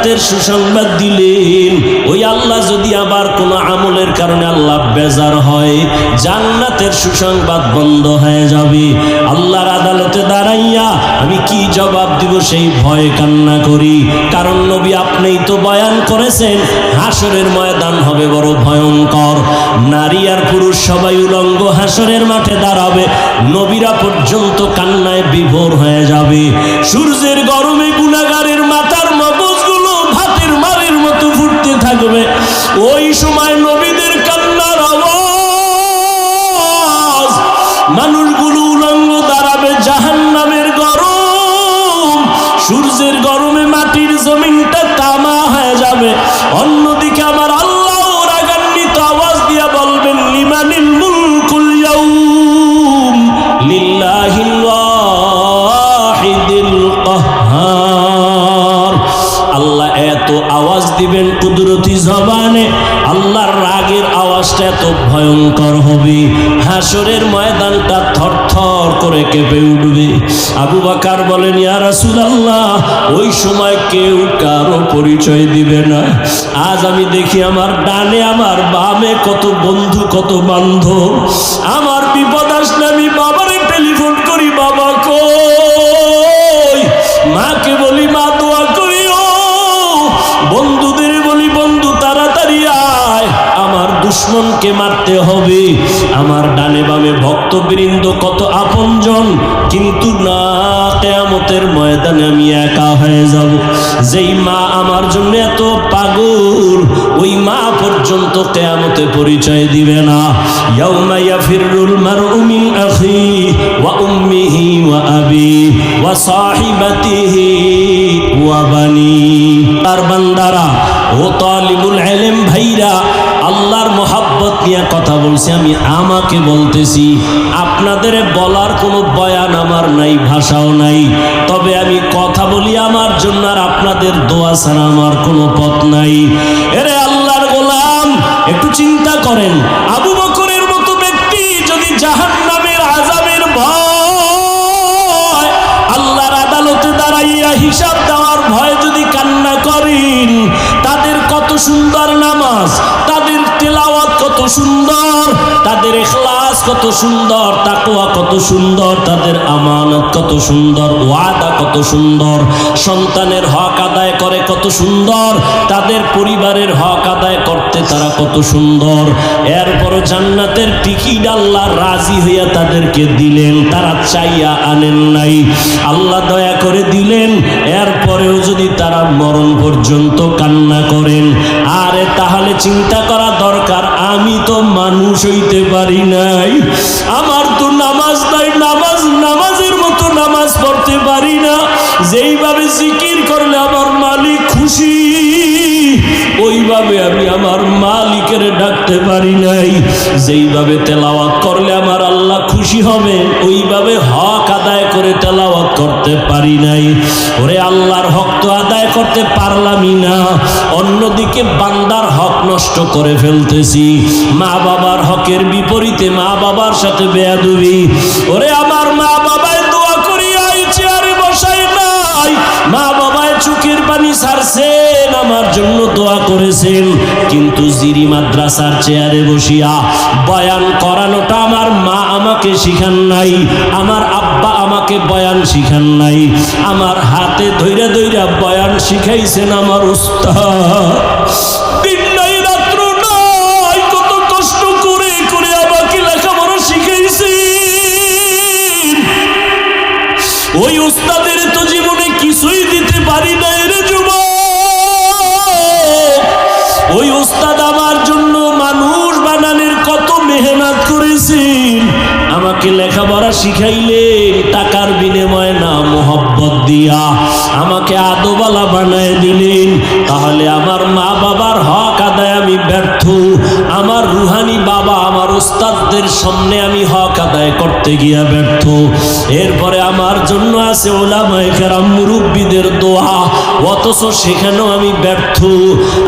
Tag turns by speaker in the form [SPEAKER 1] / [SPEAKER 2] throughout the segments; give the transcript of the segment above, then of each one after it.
[SPEAKER 1] জান্নাতের সুসংবাদ দিলেন। ওই আল্লাহ যদি আবার কোনো আমলের কারণে আল্লাহ বেজার হয়, জান্নাতের সুসংবাদ বন্ধ হয়ে যাবে। আল্লাহর আদালতে দাঁড়াইয়া আমি কি জবাব দিব সেই ভয়ে কান্না করি। কারণ নবী আপনিই তো বয়ান করেছেন, হাসরের ময়দান হবে বড় ভয়ঙ্কর। নারী আর পুরুষ সবাই উলঙ্গ হাসরের মাঠে দাঁড়াবে, নবীরা পর্যন্ত কান্নায় বিভোর হয়ে যাবে। সূর্যের গরমে গুণাগারের থাকবে। ওই সময় নবীদের কান্নার আওয়াজ, মানুষগুলো উলঙ্গ দাঁড়াবে জাহান্নামের গরম। সূর্যের গরমে মাটির জমিনটা তামা হয়ে যাবে। অন্যদিকে বাকার বলেন, ইয়া রাসূলুল্লাহ, ওই সময় কেউ কারও পরিচয় দিবে না। আজ আমি দেখি আমার ডানে, আমার বামে কত বন্ধু, কত বান্ধব। আমার বিপদ আসলে আমি বাবারে টেলিফোন করি, বাবা কই? মাকে বলি, মা, দোয়া করিও বন্ধুদের বলি, বন্ধু, তাড়াতাড়ি আয়। আমার দুশ্মনকে মারতে হবে। আমার ভক্তবৃন্দ কত আপনজন? কিন্তু না, কেয়ামতের ময়দানে আমি একা হয়ে যাব। যেই মা আমার জন্য এত পাগল, ওই মা পর্যন্ত কেয়ামতে পরিচয় দিবে না। ইয়াউমা ইয়াফিরুল মারউ মিন আখি ওয়া উম্মিহি ওয়া আবি ওয়া সাহিবাতিহি ওয়া বানি। আর বান্দারা, ও তালিবুল ইলম ভাইরা, আল্লাহর মোহাব্বত নিয়ে কথা বলছি, আমি আমাকে বলতেছি, আপনাদের বলার কোনো বয়ান আমার নাই, ভাষাও নাই। তবে আমি কথা বলি আমার জন্য আর আপনাদের দোয়া ছাড়া আমার কোনো পথ নাই। এরে আল্লাহর গোলাম, একটু চিন্তা করেন, আবু বকরের মতো ব্যক্তি যদি জাহান্নামের আজাবের ভয়, আল্লাহর আদালতে দাঁড়াইয়া হিসাব দেওয়ার ভয় যদি কান্না করেন, তাদের কত সুন্দর নামাজ, তাদের তেলাওয়াত সুন্দর, তাদের এখলাস কত সুন্দর কত সুন্দর, তাদের আমানত কত সুন্দর, ওয়াদা কত সুন্দর, সন্তানের হক আদায় করে কত সুন্দর, তাদের পরিবারের হক আদায় করতে তারা কত সুন্দর। এরপর জান্নাতের টিকিট আল্লাহ রাজি হইয়া তাদেরকে দিলেন, তারা চাইয়া আনেন নাই। আল্লাহ দয়া করে দিলেন, এরপরেও যদি তারা মরণ পর্যন্ত কান্না করেন, আরে তাহলে চিন্তা করা দরকার আমি তো মানুষ হইতে পারি নাই। আমার তো নামাজ নাই, নামাজ, নামাজের মতো নামাজ পড়তে পারি না। যেইভাবে জিকির করলে আমার মালিক খুশি, ওইভাবে আমি আমার মালিকের ডাকতে পারি নাই। যেইভাবে তেলাওয়াত করলে আমার আল্লাহ খুশি হবে, ওইভাবে হক আদায় করে তেলাওয়াত করতে পারি নাই। ওরে আল্লাহর হক তো আদায় করতে পারলামই না। অন্যদিকে বান্দার হক নষ্ট করে ফেলতেছি। মা বাবার হকের বিপরীতে মা বাবার সাথে বেয়াদুবি। ওরে আমার মা পানি ছাড়ছেন আমার জন্য দোয়া করেছেন। কিন্তু জিরি মাদ্রাসার চেয়ারে বসিয়া বয়ান করানোটা আমার মা আমাকে শিখান নাই, আমার আব্বা আমাকে বয়ান শিখান নাই। আমার হাতে ধৈরা ধৈরা বয়ান শিখাইছেন আমার উস্তাদ। মেহনত করেছি আমাকে লেখাপড়া শিখাইলে টাকার বিনিময়ে মোহব্বত দিয়া আমাকে আদোবালা বানায় দিলেন। তাহলে আমার মা বাবার হক আদায় আমি ব্যর্থ। আমার রুহানি বাবা, আমার ওস্তাদদের সামনে আমি হক আদায় করতে গিয়া ব্যর্থ। এরপরে আমার জন্য আছে ওলামায়ে কেরাম মুরব্বীদের দোয়া। অথচ সেখানেও আমি ব্যর্থ।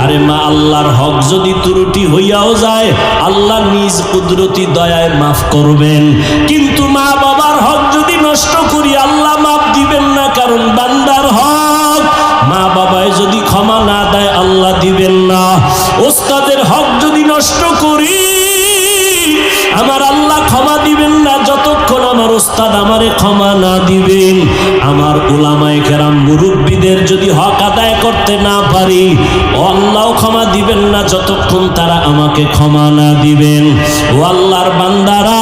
[SPEAKER 1] আরে মা, আল্লাহর হক যদি ত্রুটি হইয়াও যায়, আল্লাহ নিজ কুদরতি দয়ায় মাফ করবেন। কিন্তু মা বাবার কারণ বান্দার হক। মা বাবায় যদি ক্ষমা না দেয়, আল্লাহ দিবেন না। ওস্তাদের হক যদি নষ্ট করি, আমার ওস্তাদ আমারে ক্ষমা না দিবেন। আমার ওলামায়ে কেরাম মুরব্বীদের যদি হক আদায় করতে না পারি আল্লাহ ক্ষমা দিবেন না, যতক্ষণ তারা আমাকে ক্ষমা না দিবেন। ও আল্লাহর বান্দারা,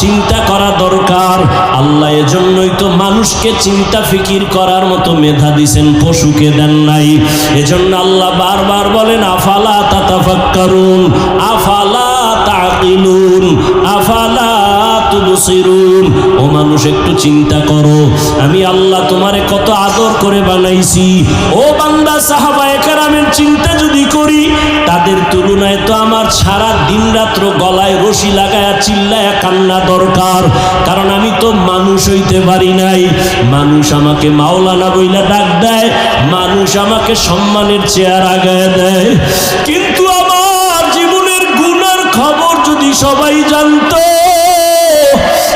[SPEAKER 1] চিন্তা করা দরকার। আল্লাহ এজন্যই তো মানুষকে চিন্তা ফিকির করার মতো মেধা দিছেন, পশুকে দেন নাই। এজন্য আল্লাহ বারবার বলেন, আফালা তাতাফাক্কারুন, আফালা তাকিলুন, আফালা ও মানুষ, একটু চিন্তা করো। আমি আল্লাহ তোমারে কত আদর করে বানাইছি। ও বান্দা, সাহাবায়ে চিন্তা যদি করি, তাদের তুলনায় তো আমার সারা দিন রাত্র গলায় রশি লাগায়া চিল্লায়া কান্না দরকার। কারণ আমি তো মানুষ হইতে পারি নাই। মানুষ আমাকে মাওলানা বইলা ডাক দেয়, মানুষ আমাকে সম্মানের চেয়ার আগায় দেয়। কিন্তু আমার জীবনের গুনার খবর যদি সবাই জানতো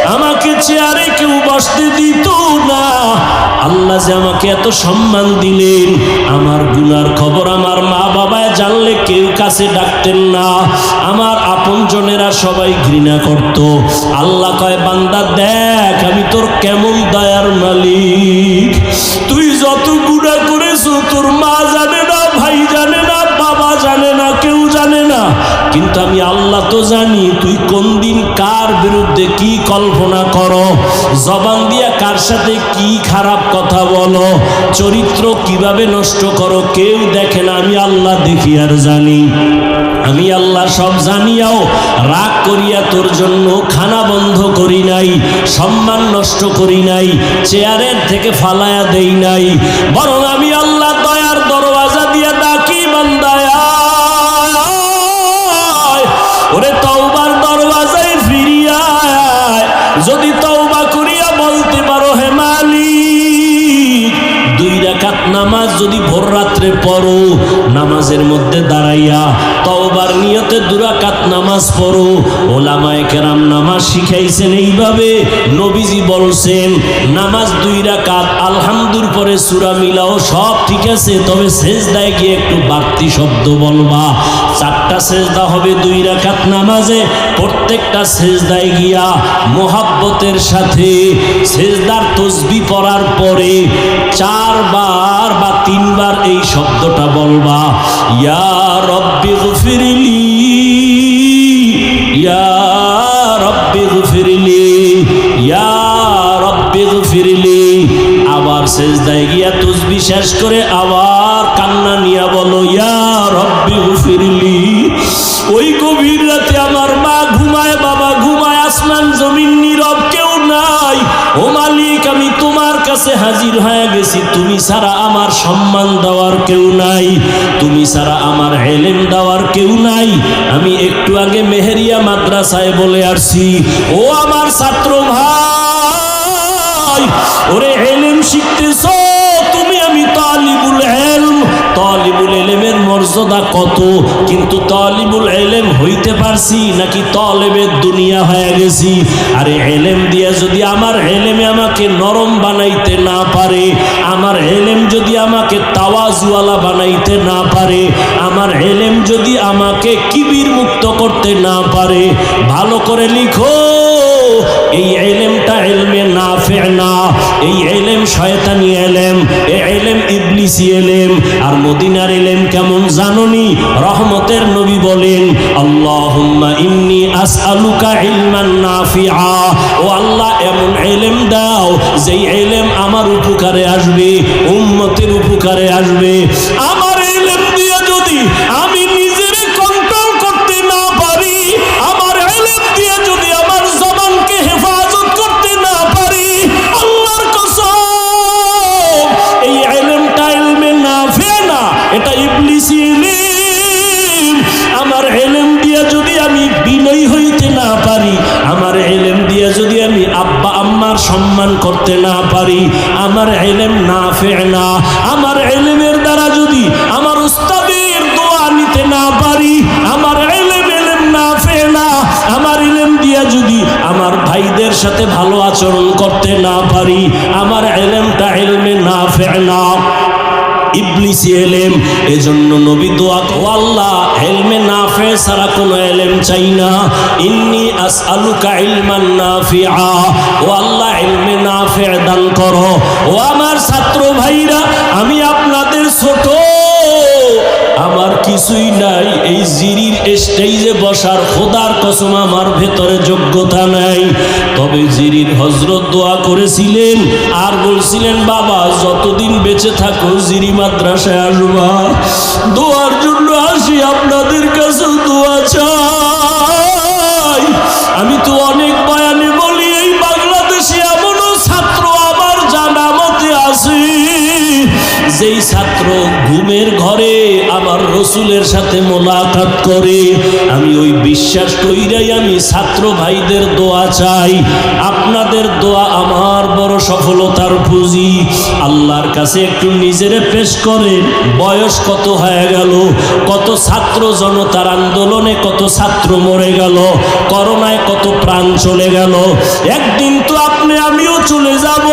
[SPEAKER 1] আমাকে চেয়ারে কেউ বসতে দিত না। আল্লাহ যে আমাকে এত সম্মান দিলেন, আমার গুনার খবর আমার মা বাবায় জানলে কেউ কাছে ডাকতেন না। আমার আপনজনেরা সবাই ঘৃণা করত। আল্লাহ কয়, বান্দা দেখ, আমি তোর কেমন দয়ার মালিক। তুই যত গুণা করেছ, তোর মা জানে কিন্তু আমি আল্লাহ তো জানি তুই কোন দিন কার বিরুদ্ধে কি কল্পনা করো? জবান দিয়া কার সাথে কি খারাপ কথা বলো? চরিত্র কীভাবে নষ্ট করো? কেউ দেখে না, আমি আল্লাহ দেখি আর জানি। আমি আল্লাহ সব জানিয়াও, রাগ করিয়া তোর জন্য খানা বন্ধ করি নাই, সম্মান নষ্ট করি নাই, চেয়ারের থেকে ফালায়া দেই নাই। বরং আমি আল্লাহ নামাজ যদি ভোর রাত্রে পড়ো, নামাজের মধ্যে দাঁড়াইয়া তওবার নিয়তে দুরাকাত নামাজ পড়ো। ওলামায়ে কেরাম নামাজ শিখাইছেন এইভাবে, নবীজি বলছেন, নামাজ দুই রাকাত, আলহামদুর পরে সূরা মিলাও, সব ঠিক আছে, তবে সেজদায় গিয়ে একটু বাড়তি শব্দ বলবা। চারটা সেজদা হবে দুই রাকাত নামাজে, প্রত্যেকটা সেজদায় গিয়া মোহাব্বতের সাথে সেজদার তসবি পড়ার পরে চারবার বা তিনবার এই শব্দটা বলবা আবার গিয়া তসবি শেষ করে আবার কান্না নিয়া বলো, ইয়া রব্বি ওই গভীর রাতে আমার মা ঘুমায়, বাবা ঘুমায়, আসমান জমিন নীরব, কেউ নাই। ও মালিক, আমি তোমার কাছে হাজির হয়ে গেছি। তুমি ছাড়া আমার সম্মান দেওয়ার কেউ নাই। তুমি ছাড়া আমার হেলেম দেওয়ার কেউ নাই। আমি একটু আগে মেহেরিয়া মাদ্রাসায় বলে আসছি। ও আমার ছাত্র ভাই, ওরে হেলেম শিখতেছ? তুমি আমি তালিবুল এলম তালিবুল এলেমের মর্যাদা কত? কিন্তু তালিবুল এলেম হইতে পারছি নাকি তলেবের দুনিয়া হয়ে গেছি? আরে এলেম দিয়া যদি আমার এলেমে আমাকে নরম বানাইতে না পারে, আমার এলেম যদি আমাকে তাওয়াজওয়ালা বানাইতে না পারে, আমার এলেম যদি আমাকে কিবির মুক্ত করতে না পারে, ভালো করে লিখো। এই এলেমটা এলমে না না। এই এলেম শয়তানি এলেম, এই এলেম ইবলিসি এলেম। আর মদিনার এলেম কেমন জাননি? রহমতের নবী বলেন, আল্লাহুম্মা ইন্নি আসআলুকা ইলমান নাফিআ। ও আল্লাহ, এমন এলেম দাও, যেই এলেম আমার উপকারে আসবে, উম্মতের উপকারে আসবে। আমার আম্মার সম্মান করতে না পারি, আমার এলেম না না, আমার এলেমের দ্বারা যদি আমার উস্তাদের দোয়া নিতে না পারি, আমার এলেম এলেম না না, আমার এলেম দিয়া যদি আমার ভাইদের সাথে ভালো আচরণ করতে না পারি, আমার এলেমটা এলমে না না। ইবলিসি এলেম। এজন্য নবী দোয়া আল্লাহ না ফে সারা কোনো এলেম চাই না। ইন্নি আসআলুকা ইলমান নাফিআ। ও আল্লাহ ইলমে নাফে দান করো। ও আমার ছাত্র ভাইরা, আমি আপনাদের ছোট আমার কিছুই নাই, এই জিরির স্টেজে বসার খোদার কসম আমার ভেতরে যোগ্যতা নাই। তবে জিরির হজরত দোয়া করেছিলেন আর বলছিলেন, বাবা, যতদিন বেঁচে থাকো, জিরি মাদ্রাসায় আসবা। দোয়ার জন্য আসি, আপনাদের কাছে দোয়া চাই। আমি তো অনেক বয়ানে বলি, এই বাংলাদেশে এমনও ছাত্র আমার জানা মতে আছে। যেই ছাত্র ঘুমের ঘরে আমার রসুলের সাথে মোলাকাত করে। আমি ওই বিশ্বাস কইরাই আমি ছাত্র ভাইদের দোয়া চাই। আপনাদের দোয়া আমার বড় সফলতার পুঁজি। আল্লাহর কাছে একটু নিজেরে পেশ করেন। বয়স কত হয়ে গেল, কত ছাত্র জনতার আন্দোলনে কত ছাত্র মরে গেল, করোনায় কত প্রাণ চলে গেল। একদিন তো আপনি, আমিও চলে যাব।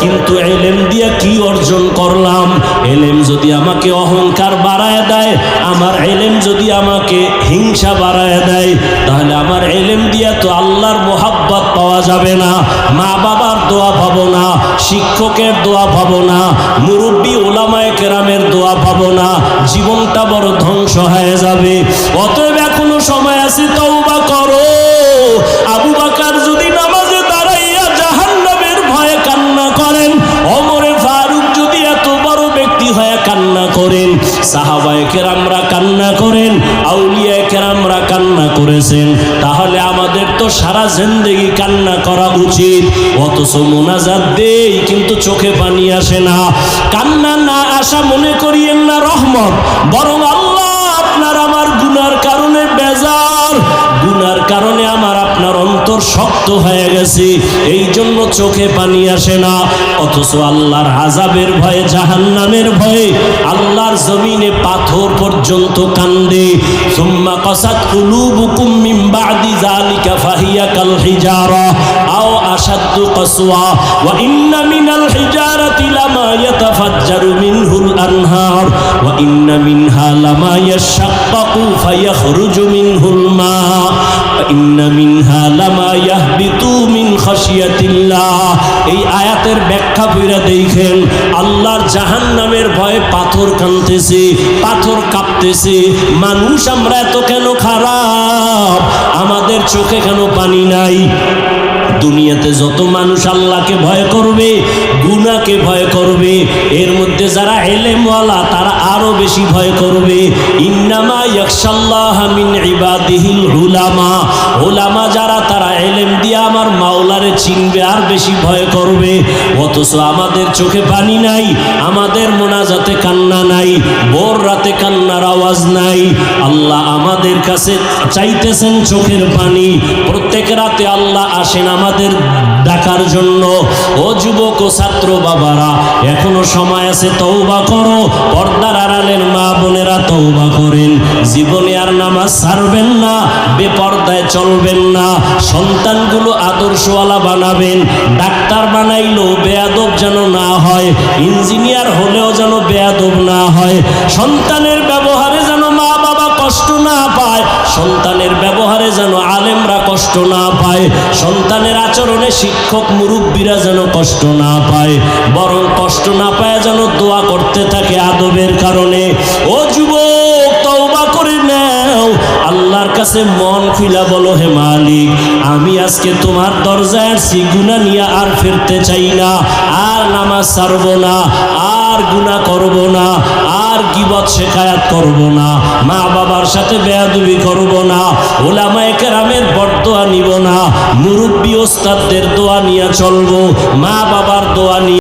[SPEAKER 1] কিন্তু এলেম দিয়া কি অর্জন করলাম? এলেম যদি আমাকে অহংকার বাড়ায় দেয়, আমার এলেম যদি আমাকে হিংসা বাড়ায় দেয়, তাহলে আমার এলেম দিয়া তো আল্লাহর মোহাব্বত পাওয়া যাবে না। মা বাবার দোয়া পাবো না শিক্ষকের দোয়া পাবো না মুরব্বী ওলামায় কেরামের দোয়া পাবো না জীবনটা বড় ধ্বংস হয়ে যাবে। অতএব এখনও সময় আছে, তওবা করো। আবু কান্না করেন, সাহাবায় কেরামরা কান্না করেন আউলিয়া কেরামরা কান্না করেছেন। তাহলে আমাদের তো সারা জিন্দেগি কান্না করা উচিত। অথচ মোনাজাত দেই, কিন্তু চোখে পানি আসে না। কান্না না আসা মনে করিয়েন না রহমত, বরং আপনার আমার গুনার কারণে বেজার, গুনার কারণে আমার আপনার অন্তর শক্ত হয়ে গেছে এই জন্য চোখে পানি আসে না, অথচ আল্লাহর আজাবের ভয়ে, জাহান্নামের ভয়ে আল্লাহর জমিনে পাথর পর্যন্ত কান্দে। সুম্মা কসাত কুলুবুকুম মিন বাদি যালিকা ফাহিয়া কাল হিজারা, আও আশাদ্দু কসওয়া, ওয়া ইন্না মিনাল হিজারাতি লামা ইয়াতাফাজ্জারু মিনহুল আনহার, ওয়া ইন্না মিনহা লামা ইয়াশাক্কাকু ফায়াখরুজু মিনহুল মা ওয়া ইন্না মিনহা লামা ইয়াহবিতু মিন খাশিয়াতিল্লাহ। এই আয়াতের ব্যাখ্যা কইরা দেখেন, আল্লাহর জাহান্নামের ভয়ে পাথর কাঁদতেছে, পাথর কাঁপতেছে। মানুষ আমরা এত কেন খারাপ? আমাদের চোখে কেন পানি নাই? দুনিয়াতে যত মানুষ আল্লাহকে ভয় করবে গুনাকে ভয় করবে, এর মধ্যে যারা এলেমওয়ালা, তারা আরও বেশি ভয় করবে। উলামা। যারা, তারা এলেম দিয়ে আমার মাওলারে চিনবে, আর বেশি ভয় করবে। অথচ আমাদের চোখে পানি নাই, আমাদের মোনাজাতে কান্না নাই, ভোর রাতে কান্নার আওয়াজ নাই। আল্লাহ আমাদের কাছে চাইতেছেন চোখের পানি প্রত্যেক রাতে আল্লাহ আসেন আমাদের ডাকার জন্য। ও যুবক ও ছাত্র বাবারা, এখনও সময় আছে তৌবা করো। পর্দার আড়ালের মা বোনেরা তৌবা করেন। জীবনে আর নামাজ ছাড়বেন না, বেপর্দায় চলবেন না। সন্তানগুলো আদর্শওয়ালা বানাবেন, ডাক্তার বানাইলেও বেয়াদব যেন না হয়, ইঞ্জিনিয়ার হলেও যেন বেয়াদব না হয়। সন্তানের ব্যবহারে যেন মা কষ্ট না পায়, সন্তানের ব্যবহারে যেন আলেমরা কষ্ট না পায়, সন্তানের আচরণে শিক্ষক মুরব্বীরা যেন কষ্ট না পায়, বরং কষ্ট না পায় যেন দোয়া করতে থাকে আদবের কারণে। ও যুবক, তওবা করে নাও, আল্লাহর কাছে মন খুইলা বলো, হে মালিক, আমি আজকে তোমার দরজায় আসছি গুণা নিয়ে আর ফিরতে চাই না, আর নামাজ ছাড়বো না আর গুণা করব না, আর গিবত শেখায়াত করব না মা বাবার সাথে বেয়াদুবি করব না, ওলামায়ে কেরামের বরদোয়া নিব না, মুরব্বী ওস্তাদদের দোয়া নিয়ে চলবো মা বাবার দোয়া নিয়ে